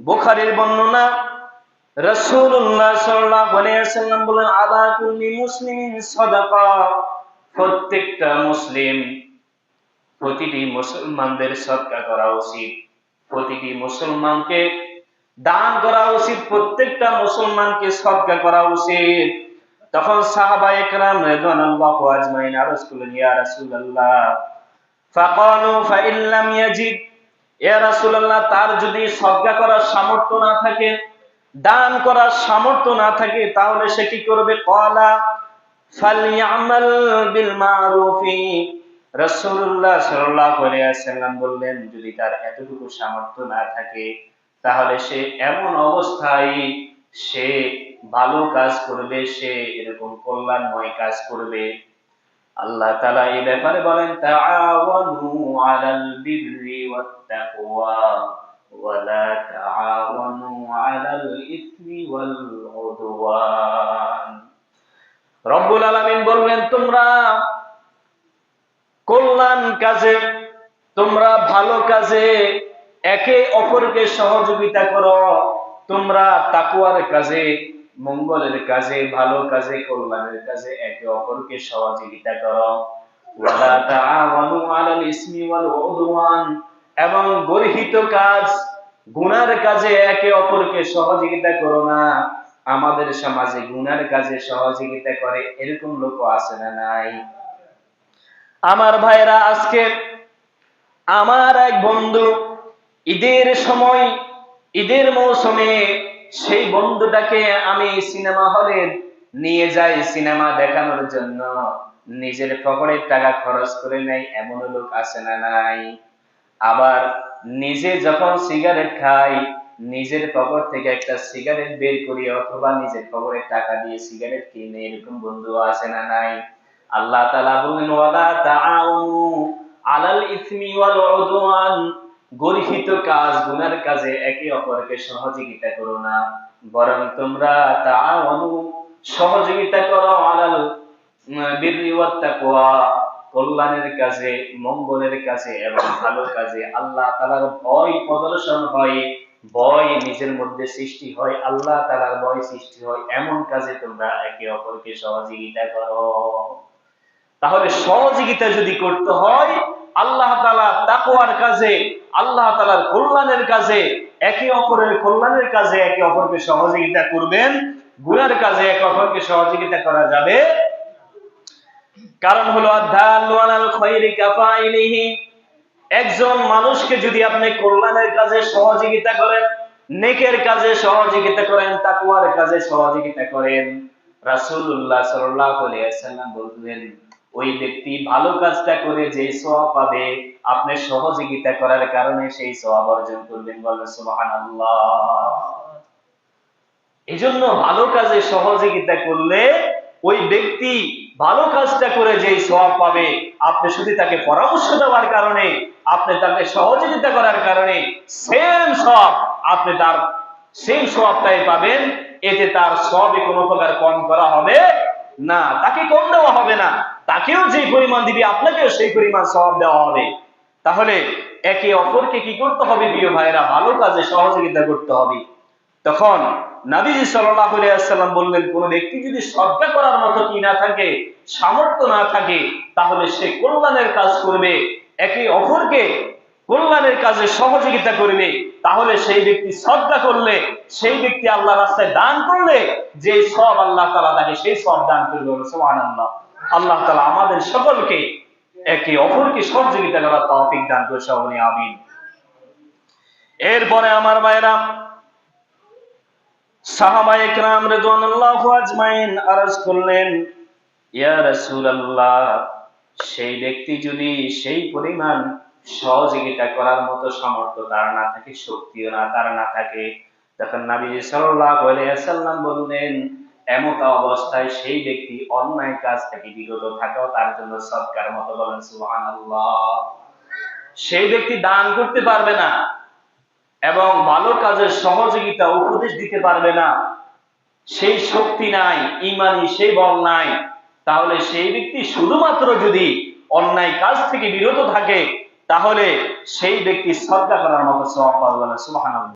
বুখারীর বর্ণনা রাসূলুল্লাহ সাল্লাল্লাহু আলাইহি বলেন, আলা কুল্লি মুসলিমিন সাদাকা। প্রত্যেকটা মুসলিম, প্রতিটি মুসলমানদের সদকা করা উচিত। প্রতিটি মুসলমানকে দান করা উচিত, প্রত্যেকটা মুসলমানকে সদকা করা উচিত। তখন সাহাবা একরাম রাদিয়াল্লাহু আজমাইন আরজ করলেন ইয়া রাসূলুল্লাহ, ফাকালু ফাইন ইয়াজিদ। তার যদি সদকা করার সামর্থ্য না থাকে, দান করার সামর্থ্য না থাকে, তাহলে সে কি করবে? কলা ফালইআমাল বিল মারুফি রাসূলুল্লাহ সাল্লাল্লাহু আলাইহি ওয়াসাল্লাম বললেন, যদি তার এতটুকু সামর্থ্য না থাকে, তাহলে সে এমন অবস্থায় সে ভালো কাজ করবে, সে এরকম কল্যাণময় কাজ করবে আল্লাহ তাআলা এই ব্যাপারে বলেন, তাআওয়ানু আলাল বিররি ওয়াত তাকওয়া রব্বুল আলামিন বললেন তোমরা কল্যাণ কাজে, তোমরা ভালো কাজে একে অপরকে সহযোগিতা করো। তোমরা তাকুয়ার কাজে মঙ্গলের কাজে, ভালো কাজে, কল্যাণের কাজে একে অপরকে সহযোগিতা করো। ওয়ালা তাআওয়ানু আলাল ইসমি ওয়াল উদওয়ান। এবং গর্হিত কাজ, গুনার কাজে একে অপরকে সহযোগিতা করো না। আমাদের সমাজে গুনার কাজে সহযোগিতা করে এরকম লোক আছে না নাই? আমার ভাইরা আজকে আমার এক বন্ধু ঈদের সময়, ঈদের মৌসুমে সেই বন্ধুটাকে আমি সিনেমা হলে নিয়ে যাই সিনেমা দেখানোর জন্য। নিজের পকেটের টাকা খরচ করে নেয় এমন লোক আছে না নাই। আবার নিজে যখন সিগারেট খাই, নিজের পকেট থেকে একটা সিগারেট বের করি, অথবা নিজের পকেটের টাকা দিয়ে সিগারেট কিনে, এরকম বন্ধু আছে না নাই? আল্লাহ তাআলা বলেন ওয়ালা তাআউনু আলাল ইসমি ওয়াল উদওয়ান। গর্হিত কাজ, গুনার কাজে একে অপরকে সহযোগিতা করো না। বরং তোমরা তাআউনু সহযোগিতা করো আলাল বিররি ওয়াত তাকওয়া, কল্যাণের কাজে, মঙ্গলের কাজে এবং ভালো কাজে। আল্লাহ তাআলার ভয় প্রদর্শন হয়, ভয় নিজের মধ্যে সৃষ্টি হয়, আল্লাহ তাআলার ভয় সৃষ্টি হয়। এমন কাজে তোমরা একে অপরকে সহযোগিতা করো। তাহলে সহযোগিতা যদি করতে হয় আল্লাহ তালা তাকুয়ার কাজে, আল্লাহ তালার কল্যাণের কাজে, একে অপরের কল্যাণের কাজে একে অপরকে সহযোগিতা করবেন। গুণের কাজে একে অপরকে সহযোগিতা করা যাবে। কারণ হলো একজন মানুষকে যদি আপনি কল্যাণের কাজে সহযোগিতা করেন, নেকের কাজে সহযোগিতা করেন তাকুয়ার কাজে সহযোগিতা করেন। রাসুল্লাহ ওয়াসাল্লাম বলতেন ওই ব্যক্তি ভালো কাজটা করে যে সওয়াব পাবে, আপনি সহযোগিতা করার কারণে সেই সওয়াব অর্জন করবেন। বলেন সুবহানাল্লাহ। এজন্য ভালো কাজে সহযোগিতা করলে ওই ব্যক্তি ভালো কাজটা করে যেই সওয়াব পাবে, আপনি শুধু তাকে পরামর্শ দেওয়ার কারণে, আপনি তাকে সহযোগিতা করার কারণে সেম সব আপনি তার সেম সওয়াবটাই পাবেন, এতে তার সবই কোনো প্রকার কম করা হবে না, তাকে কম দেওয়া হবে না। তাকেও যে পরিমাণ দিবে, আপনাকেও সেই পরিমাণ সওয়াব দেওয়া হবে। তাহলে একে অপরকে কি করতে হবে, প্রিয় ভাইরা ভালো কাজে সহযোগিতা করতে হবে। তখন নাবিজি সাল্লাম বললেন, কোন ব্যক্তি যদি সজ্ঞা করার মতো কি না থাকে, সামর্থ্য না থাকে, তাহলে সে কল্যাণের কাজ করবে। একে অপরকে কল্যাণের কাজে সহযোগিতা করবে। তাহলে সেই ব্যক্তি শ্রদ্ধা করলে, সেই ব্যক্তি আল্লাহ রাস্তায় দান করলে যে সব আল্লাহ তালা তাকে সেই সব দান করবে আনন্দ আল্লাহ তালা আমাদের সকলকে একে অপরকে সহযোগিতা করার তৌফিক দান করে সকলে আমিন। এরপরে আমার রিদওয়ানুল্লাহু আজমাইন আরজ করলেন, ইয়া সেই ব্যক্তি যদি সেই পরিমাণ সহযোগিতা করার মতো সামর্থ্য তার না থাকে, শক্তিও না তার না থাকে, তখন বললেন এমত অবস্থায় সেই ব্যক্তি অন্যায় কাজ থেকে বিরত থাকাও তার জন্য সৎকার মতো বলেন, সুবহানাল্লাহ। সেই ব্যক্তি দান করতে পারবে না এবং ভালো কাজের সহযোগিতা উপদেশ দিতে পারবে না। সেই শক্তি নাই, ইমানি সেই বল নাই। তাহলে সেই ব্যক্তি শুধুমাত্র যদি অন্যায় কাজ থেকে বিরত থাকে, তাহলে সেই ব্যক্তি শ্রদ্ধা করার মতো সব পাবে না সুবহানাল্লাহ।